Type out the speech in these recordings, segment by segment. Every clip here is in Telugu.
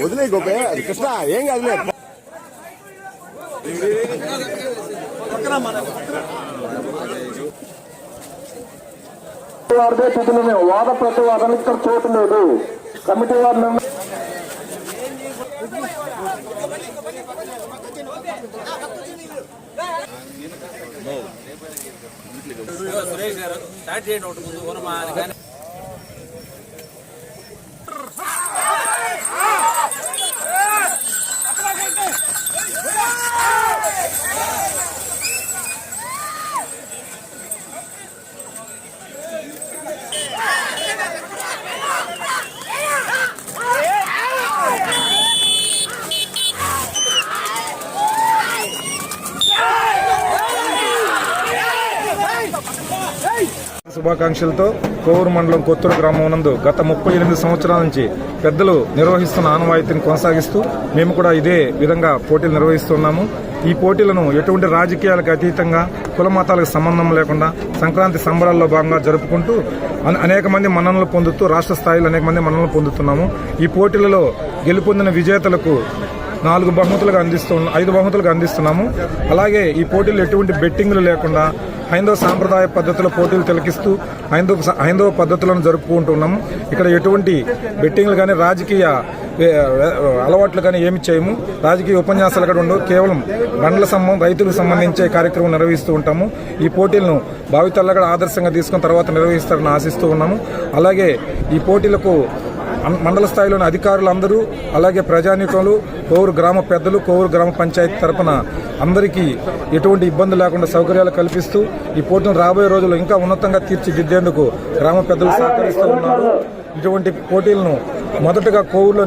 వదిలే గోపే అది కృష్ణ ఏం కాదులే వారిదే తిథులమే వాద ప్రతివాదానికి ఇక్కడ చోటు లేదు కమిటీ వారి సురేష్ గారు స్టార్ట్ చేయండి ఒకటి ముందు. శుభాకాంక్షలతో కోవూరు మండలం కొత్తూరు గ్రామం నందు గత ముప్పై ఎనిమిది సంవత్సరాల నుంచి పెద్దలు నిర్వహిస్తున్న ఆనవాయితీని కొనసాగిస్తూ మేము కూడా ఇదే విధంగా పోటీలు నిర్వహిస్తున్నాము ఈ పోటీలను ఎటువంటి రాజకీయాలకు అతీతంగా కుల మతాలకు సంబంధం లేకుండా సంక్రాంతి సంబరాల్లో భాగంగా జరుపుకుంటూ అనేక మంది మన్ననలు పొందుతూ రాష్ట్ర స్థాయిలో అనేక మంది మన్ననలు పొందుతున్నాము. ఈ పోటీలలో గెలుపొందిన విజేతలకు నాలుగు బహుమతులుగా అందిస్తూ ఐదు బహుమతులుగా అందిస్తున్నాము. అలాగే ఈ పోటీలు ఎటువంటి బెట్టింగ్లు లేకుండా హైందవ సాంప్రదాయ పద్ధతుల పోటీలు తిలకిస్తూ హైందవ హైందవ పద్ధతులను జరుపుకుంటున్నాము ఇక్కడ ఎటువంటి బెట్టింగ్లు కానీ రాజకీయ అలవాట్లు కానీ ఏమి చేయము. రాజకీయ ఉపన్యాసాలు అక్కడ ఉండవు. కేవలం బండ్ల సంబంధం రైతులకు సంబంధించే కార్యక్రమం నిర్వహిస్తూ ఉంటాము. ఈ పోటీలను భావితల్లో కూడా ఆదర్శంగా తీసుకున్న తర్వాత నిర్వహిస్తారని ఆశిస్తూ ఉన్నాము. అలాగే ఈ పోటీలకు మండల స్థాయిలోని అధికారులందరూ అలాగే ప్రజానీకులు కోవూరు గ్రామ పెద్దలు కోవూరు గ్రామ పంచాయతీ తరపున అందరికీ ఎటువంటి ఇబ్బంది లేకుండా సౌకర్యాలు కల్పిస్తూ ఈ పోటీని రాబోయే రోజుల్లో ఇంకా ఉన్నతంగా తీర్చిదిద్దేందుకు గ్రామ పెద్దలు సహకరిస్తూ ఉన్నారు. ఇటువంటి పోటీలను మొదటగా కోవూరులో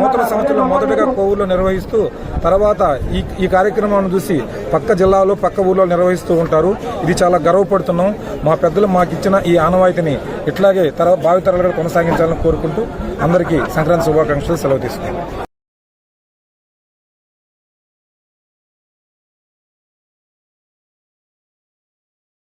నూతన సంవత్సరంలో మొదటగా కోవూరులో నిర్వహిస్తూ తర్వాత ఈ ఈ కార్యక్రమాన్ని చూసి పక్క జిల్లాలో పక్క ఊర్లో నిర్వహిస్తూ ఉంటారు. ఇది చాలా గర్వపడుతున్నాం. మా పెద్దలు మాకు ఇచ్చిన ఈ ఆనవాయితీని ఇట్లాగే తర భావితరాలు కొనసాగించాలని కోరుకుంటూ అందరికీ సంక్రాంతి శుభాకాంక్షలు సెలవు తీసుకున్నాం